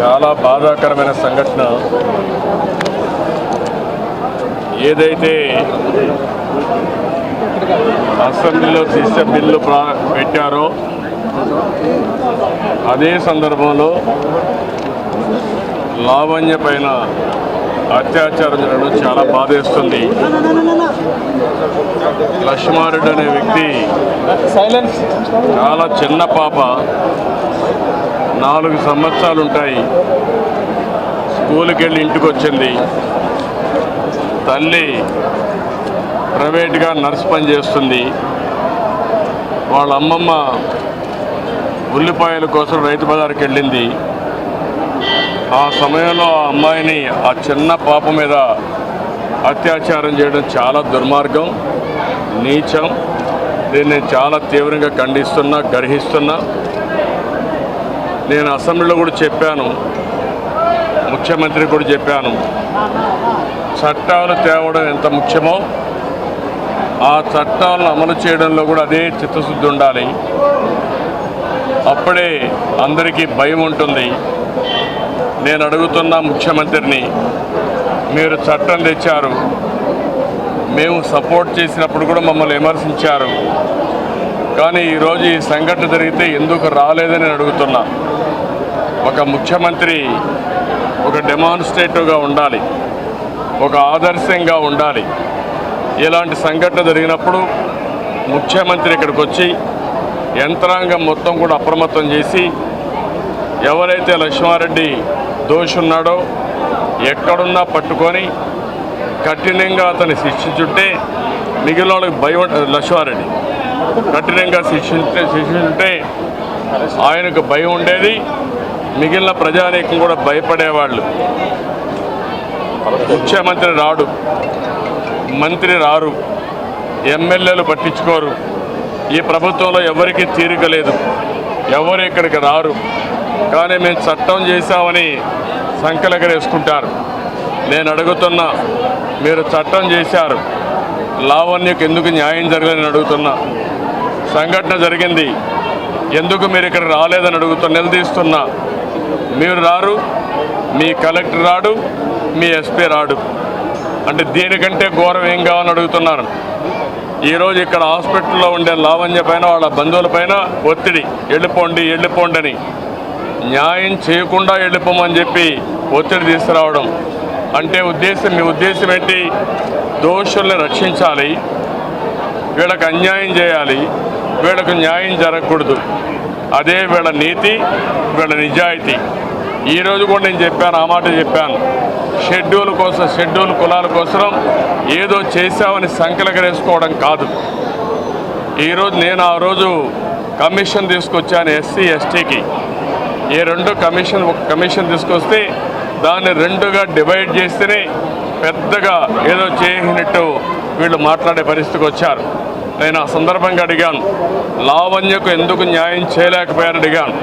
చాలా బాధాకరమైన సంఘటన. ఏదైతే అసెంబ్లీలో శిక్ష బిల్లు ప్రా పెట్టారో అదే సందర్భంలో లావణ్య పైన అత్యాచారం జరగడం చాలా బాధేస్తుంది. లక్ష్మారెడ్డి అనే వ్యక్తి చాలా చిన్న పాప. నాలుగు సంవత్సరాలు ఉంటాయి స్కూల్కి వెళ్ళి ఇంటికి వచ్చింది తల్లి ప్రైవేట్గా నర్స్ పని చేస్తుంది. వాళ్ళ అమ్మమ్మ ఉల్లిపాయల కోసం రైతు బజార్కి వెళ్ళింది ఆ సమయంలో ఆ అమ్మాయిని ఆ చిన్న పాప మీద అత్యాచారం చేయడం చాలా దుర్మార్గం నీచం. దీన్ని చాలా తీవ్రంగా ఖండిస్తున్నా గర్హిస్తున్నా. నేను అసెంబ్లీలో కూడా చెప్పాను. ముఖ్యమంత్రి కూడా చెప్పాను. చట్టాలు తేవడం ఎంత ముఖ్యమో ఆ చట్టాలను అమలు చేయడంలో కూడా అదే చిత్తశుద్ధి ఉండాలి. అప్పుడే అందరికీ భయం ఉంటుంది. నేను అడుగుతున్న ముఖ్యమంత్రిని మీరు చట్టం తెచ్చారు. మేము సపోర్ట్ చేసినప్పుడు కూడా మమ్మల్ని విమర్శించారు. కానీ ఈరోజు ఈ సంఘటన జరిగితే ఎందుకు రాలేదని అడుగుతున్నా. ఒక ముఖ్యమంత్రి ఒక డెమాన్స్ట్రేటివ్గా ఉండాలి. ఒక ఆదర్శంగా ఉండాలి. ఇలాంటి సంఘటన జరిగినప్పుడు ముఖ్యమంత్రి ఇక్కడికి వచ్చి యంత్రాంగం మొత్తం కూడా అప్రమత్తం చేసి ఎవరైతే లక్ష్మారెడ్డి దోషి ఉన్నాడో ఎక్కడున్నా పట్టుకొని కఠినంగా అతన్ని శిక్షించుంటే మిగిలిన వాళ్ళకి భయం లక్ష్మారెడ్డి. కఠినంగా శిక్షించే శిక్షించుంటే ఆయనకు భయం ఉండేది. మిగిలిన ప్రజానీకం కూడా భయపడేవాళ్ళు. ముఖ్యమంత్రి రాడు. మంత్రి రారు. ఎమ్మెల్యేలు పట్టించుకోరు. ఈ ప్రభుత్వంలో ఎవరికీ తీరిక లేదు. ఎవరు ఇక్కడికి రారు. కానీ మేము చట్టం చేశామని సంకలెగరేసుకుంటారు నేను అడుగుతున్నా మీరు చట్టం చేశారు. లావణ్యకు ఎందుకు న్యాయం జరగలేదని అడుగుతున్నా. సంఘటన జరిగింది. ఎందుకు మీరు ఇక్కడ రాలేదని అడుగుతూ నిలదీస్తున్నా. మీరు రారు మీ కలెక్టర్ రాడు మీ ఎస్పీ రాడు. అంటే దీనికంటే ఘోరం ఏం కావాలని అడుగుతున్నారు? ఈరోజు ఇక్కడ హాస్పిటల్లో ఉండే లావణ్య పైన వాళ్ళ బంధువులపైన ఒత్తిడి. వెళ్ళిపోండి వెళ్ళిపోండి అని. న్యాయం చేయకుండా వెళ్ళిపోమని చెప్పి ఒత్తిడి తీసుకురావడం. అంటే ఉద్దేశం మీ ఉద్దేశం ఏంటి? దోషుల్ని రక్షించాలి. వీళ్ళకి అన్యాయం చేయాలి. వీళ్ళకు న్యాయం జరగకూడదు. అదే వీళ్ళ నీతి వీళ్ళ నిజాయితీ. ఈరోజు కూడా నేను చెప్పాను ఆ మాట చెప్పాను. షెడ్యూల్ కోసం షెడ్యూల్ కులాల కోసం ఏదో చేశామని సంకలకరేసుకోవడం కాదు. ఈరోజు నేను ఆ రోజు కమిషన్ తీసుకొచ్చాను ఎస్సీ ఎస్టీకి. ఈ రెండు కమిషన్ ఒక కమిషన్ తీసుకొస్తే దాన్ని రెండుగా డివైడ్ చేస్తేనే పెద్దగా ఏదో చేయనట్టు వీళ్ళు మాట్లాడే పరిస్థితికి వచ్చారు. నేను ఆ సందర్భంగా అడిగాను లావణ్యకు ఎందుకు న్యాయం చేయలేకపోయాను అడిగాను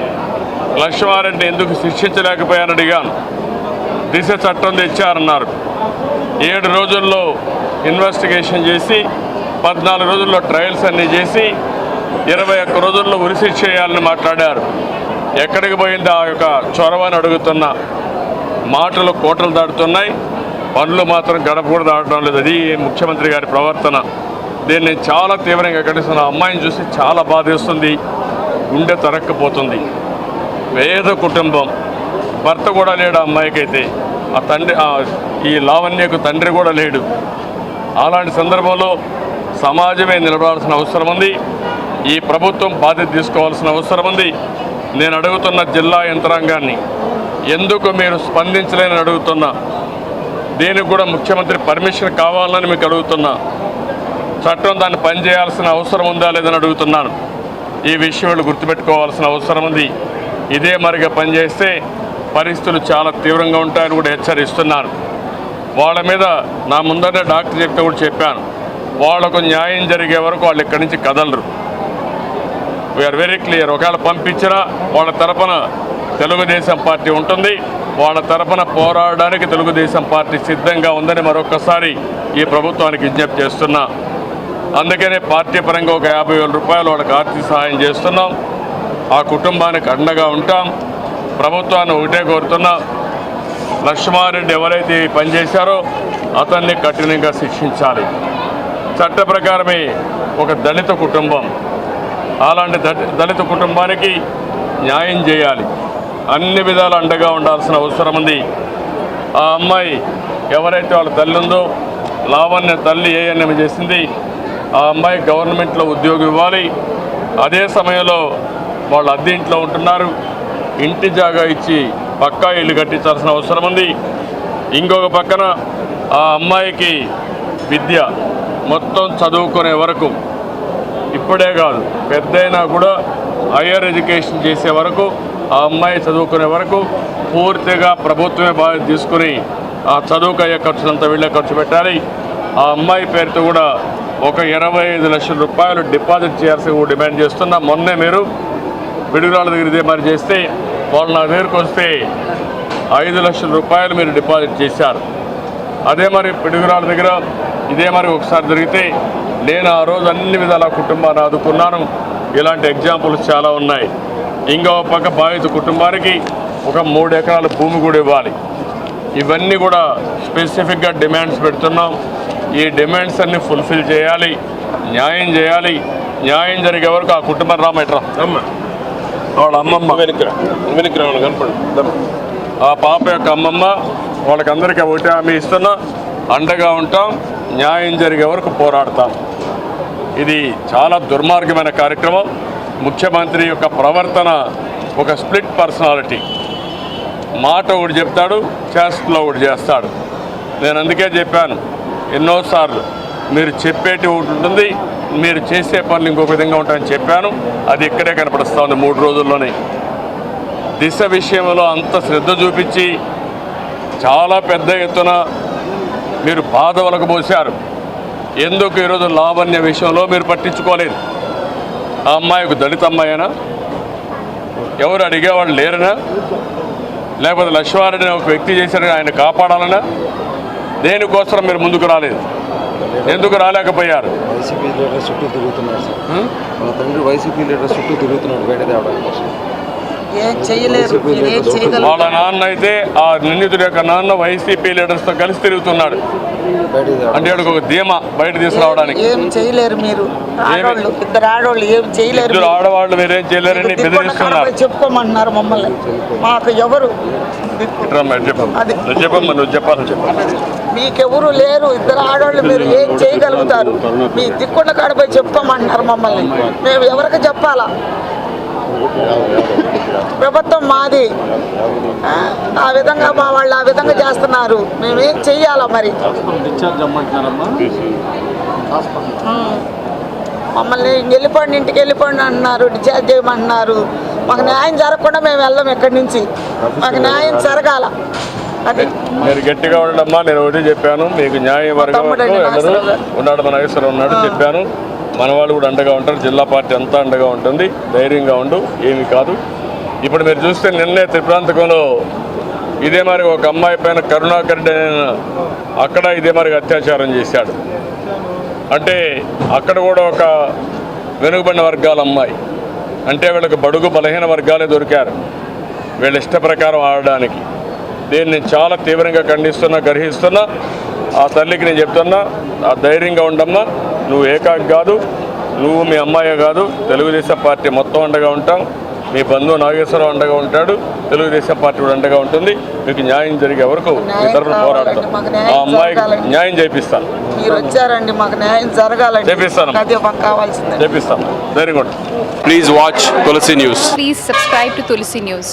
లక్ష్మారెడ్డిని ఎందుకు శిక్షించలేకపోయాను అడిగాను దిశ చట్టం తెచ్చారన్నారు. ఏడు రోజుల్లో ఇన్వెస్టిగేషన్ చేసి పద్నాలుగు రోజుల్లో ట్రయల్స్ అన్నీ చేసి ఇరవై ఒక్క రోజుల్లో ఉరిశిక్ష చేయాలని మాట్లాడారు. ఎక్కడికి పోయింది ఆ యొక్క చొరవని అడుగుతున్న మాటలు కోటలు దాటుతున్నాయి. పనులు మాత్రం గడప కూడా దాటడం లేదు. అది ముఖ్యమంత్రి గారి ప్రవర్తన. దీన్ని నేను చాలా తీవ్రంగా ఖండిస్తున్నా అమ్మాయిని చూసి చాలా బాధేస్తుంది గుండె తరక్కపోతుంది. పేద కుటుంబం. భర్త కూడా లేడు ఆ అమ్మాయికైతే. ఆ తండ్రి ఈ లావణ్యకు తండ్రి కూడా లేడు. అలాంటి సందర్భంలో సమాజమే నిలబడాల్సిన అవసరం ఉంది. ఈ ప్రభుత్వం బాధ్యత తీసుకోవాల్సిన అవసరం ఉంది. నేను అడుగుతున్న జిల్లా యంత్రాంగాన్ని ఎందుకు మీరు స్పందించలేని అడుగుతున్నా? దీనికి కూడా ముఖ్యమంత్రి పర్మిషన్ కావాలని మీకు అడుగుతున్నా. చట్టం దాన్ని పనిచేయాల్సిన అవసరం ఉందా లేదని అడుగుతున్నాను. ఈ విషయంలో గుర్తుపెట్టుకోవాల్సిన అవసరం ఉంది. ఇదే మరిగా పనిచేస్తే పరిస్థితులు చాలా తీవ్రంగా ఉంటాయని కూడా హెచ్చరిస్తున్నాను వాళ్ళ మీద నా ముందరే డాక్టర్ చెప్తే కూడా చెప్పాను. వాళ్ళకు న్యాయం జరిగే వరకు వాళ్ళు ఇక్కడి నుంచి కదలరు. వీఆర్ వెరీ క్లియర్ ఒకవేళ పంపించినా వాళ్ళ తరపున తెలుగుదేశం పార్టీ ఉంటుంది. వాళ్ళ తరపున పోరాడడానికి తెలుగుదేశం పార్టీ సిద్ధంగా ఉందని మరొకసారి ఈ ప్రభుత్వానికి విజ్ఞప్తి చేస్తున్నా. అందుకనే పార్టీ పరంగా ఒక యాభై వేల రూపాయలు వాళ్ళకి ఆర్థిక సహాయం చేస్తున్నాం. ఆ కుటుంబానికి అండగా ఉంటాం. ప్రభుత్వాన్ని ఒకటే కోరుతున్నా లక్ష్మారెడ్డి ఎవరైతే పనిచేశారో అతన్ని కఠినంగా శిక్షించాలి. చట్ట ప్రకారమే ఒక దళిత కుటుంబం. అలాంటి దళి- దళిత కుటుంబానికి న్యాయం చేయాలి. అన్ని విధాలు అండగా ఉండాల్సిన అవసరం ఉంది. ఆ అమ్మాయి ఎవరైతే వాళ్ళ తల్లి ఉందో లావణ్య తల్లి ఏఎన్ఎం చేసింది ఆ అమ్మాయి గవర్నమెంట్లో ఉద్యోగం ఇవ్వాలి. అదే సమయంలో వాళ్ళు అద్దె ఇంట్లో ఉంటున్నారు. ఇంటి జాగా ఇచ్చి పక్కా ఇల్లు కట్టించాల్సిన అవసరం ఉంది. ఇంకొక పక్కన ఆ అమ్మాయికి విద్య మొత్తం చదువుకునే వరకు ఇప్పుడే కాదు పెద్దయినా కూడా హయ్యర్ ఎడ్యుకేషన్ చేసే వరకు ఆ అమ్మాయి చదువుకునే వరకు పూర్తిగా ప్రభుత్వమే బాధ్యత తీసుకుని ఆ చదువుకు అయ్యే ఖర్చులంతా వీళ్ళే ఖర్చు పెట్టాలి. ఆ అమ్మాయి పేరుతో కూడా ఒక ఇరవై ఐదు లక్షల రూపాయలు డిపాజిట్ చేయాల్సి డిమాండ్ చేస్తున్నా మొన్నే మీరు పిడుగురాళ్ళ దగ్గర ఇదే మరి చేస్తే వాళ్ళు నా దగ్గరకు వస్తే ఐదు లక్షల రూపాయలు మీరు డిపాజిట్ చేశారు. అదే మరి పిడుగురాళ్ళ దగ్గర ఇదే మరి ఒకసారి జరిగితే నేను ఆ రోజు అన్ని విధాల కుటుంబాన్ని ఆదుకున్నాను. ఇలాంటి ఎగ్జాంపుల్స్ చాలా ఉన్నాయి. ఇంకో పక్క బాధిత కుటుంబానికి ఒక మూడు ఎకరాల భూమి కూడా ఇవ్వాలి. ఇవన్నీ కూడా స్పెసిఫిక్గా డిమాండ్స్ పెడుతున్నాం. ఈ డిమాండ్స్ అన్ని ఫుల్ఫిల్ చేయాలి న్యాయం చేయాలి న్యాయం జరిగే వరకు ఆ కుటుంబం రామట్రా వాళ్ళ అమ్మమ్మ. ఆ పాప యొక్క అమ్మమ్మ వాళ్ళకందరికీ ఒకటే హామీ ఇస్తున్నా అండగా ఉంటాం న్యాయం జరిగే వరకు పోరాడతాం. ఇది చాలా దుర్మార్గమైన కార్యక్రమం. ముఖ్యమంత్రి యొక్క ప్రవర్తన ఒక స్ప్లిట్ పర్సనాలిటీ. మాట ఒకటి చెప్తాడు చేష్టలో ఒకటి చేస్తాడు. నేను అందుకే చెప్పాను ఎన్నోసార్లు మీరు చెప్పేటి ఒకటి ఉంటుంది మీరు చేసే పనులు ఇంకొక విధంగా ఉంటాయని చెప్పాను. అది ఇక్కడే కనపడుస్తూ ఉంది మూడు రోజుల్లోనే. దిశ విషయంలో అంత శ్రద్ధ చూపించి చాలా పెద్ద ఎత్తున మీరు బాధ వలకబోశారు. ఎందుకు ఈరోజు లావణ్య విషయంలో మీరు పట్టించుకోలేదు? ఆ అమ్మాయికి దళిత అమ్మాయినా? ఎవరు అడిగేవాళ్ళు లేరనా? లేకపోతే లక్ష్మారెడ్డిని ఒక వ్యక్తి చేశారని ఆయన కాపాడాలనా? దేనికోసం మీరు ముందుకు రాలేదు? ఎందుకు రాలేకపోయారు? వైసీపీ లీడర్ చుట్టూ తిరుగుతున్నాడు సార్? మా తండ్రి వైసీపీ లీడర్ చుట్టూ తిరుగుతున్నాడు బయట తేవడానికి కోసం వాళ్ళ నాన్న అయితే ఆ నిందితుడి యొక్క నాన్న వైసీపీ లీడర్స్తో కలిసి తిరుగుతున్నాడు. అంటే ఒక ధీమా బయట తీసుకురావడానికి. ఏం చేయలేరు మీరు? ఇద్దరు ఆడోళ్ళు ఏం చేయలేరు ఇద్దరు ఆడవాళ్ళు మీరేం చేయలేరని బెదిరిస్తున్నారు. చెప్పుకోమంటున్నారు మమ్మల్ని. మాకు ఎవరు చెప్పమ్మా అది. నువ్వు చెప్పాలి. మీకెవరు లేరు ఇద్దరు ఆడోళ్ళు మీరు ఏం చేయగలుగుతారు? మీ దిక్కున్న కాడపై చెప్పుకోమంటున్నారు మమ్మల్ని. మేము ఎవరికి చెప్పాలా? ప్రభుత్వం మాది. ఆ, ఆ విధంగా మా వాళ్ళు ఆ విధంగా చేస్తున్నారు. మేమేం చెయ్యాలా మరి. మమ్మల్ని వెళ్ళిపోండి ఇంటికి వెళ్ళిపోండి అంటున్నారు డిశ్చార్జ్ చేయమంటున్నారు. మాకు న్యాయం జరగకుండా మేము వెళ్ళాం ఇక్కడి నుంచి. మాకు న్యాయం జరగాల. అది మీరు గట్టిగా ఉండమ్మా నేను ఒకటి చెప్పాను. మీకు న్యాయ వర్గం. ఉన్నాడు మన నాగేశ్వరరావు ఉన్నాడు చెప్పాను. మనవాళ్ళు కూడా అండగా ఉంటారు. జిల్లా పార్టీ అంతా అండగా ఉంటుంది. ధైర్యంగా ఉండు. ఏమీ కాదు. ఇప్పుడు మీరు చూస్తే నిన్నే త్రిప్రాంతకంలో ఇదే మరి ఒక అమ్మాయి పైన కరుణాకర్ రెడ్డి అక్కడ ఇదే మరి అత్యాచారం చేశాడు. అంటే అక్కడ కూడా ఒక వెనుకబడిన వర్గాల అమ్మాయి. అంటే వీళ్ళకి బడుగు బలహీన వర్గాలే దొరికారు. వీళ్ళ ఇష్ట ప్రకారం ఆడడానికి. దీన్ని చాలా తీవ్రంగా ఖండిస్తున్నా గర్హిస్తున్నా. ఆ తల్లికి నేను చెప్తున్నా ఆ ధైర్యంగా ఉండమ్మా. నువ్వు ఏకాకి కాదు నువ్వు మీ అమ్మాయే కాదు తెలుగుదేశం పార్టీ మొత్తం అండగా ఉంటాం. మీ బంధువు నాగేశ్వరరావు అండగా ఉంటాడు తెలుగుదేశం పార్టీ కూడా అండగా ఉంటుంది. మీకు న్యాయం జరిగే వరకు మీ న్యాయం తరఫున పోరాడతాం. ఆ అమ్మాయికి. న్యాయం చేపిస్తాను. మీరు వచ్చారండి మాకు న్యాయం జరగాలండి. చేపిస్తాను. చేపిస్తాను. ధైర్యంగా ఉంటాను please watch Tulasi news Please subscribe to Tulsi News.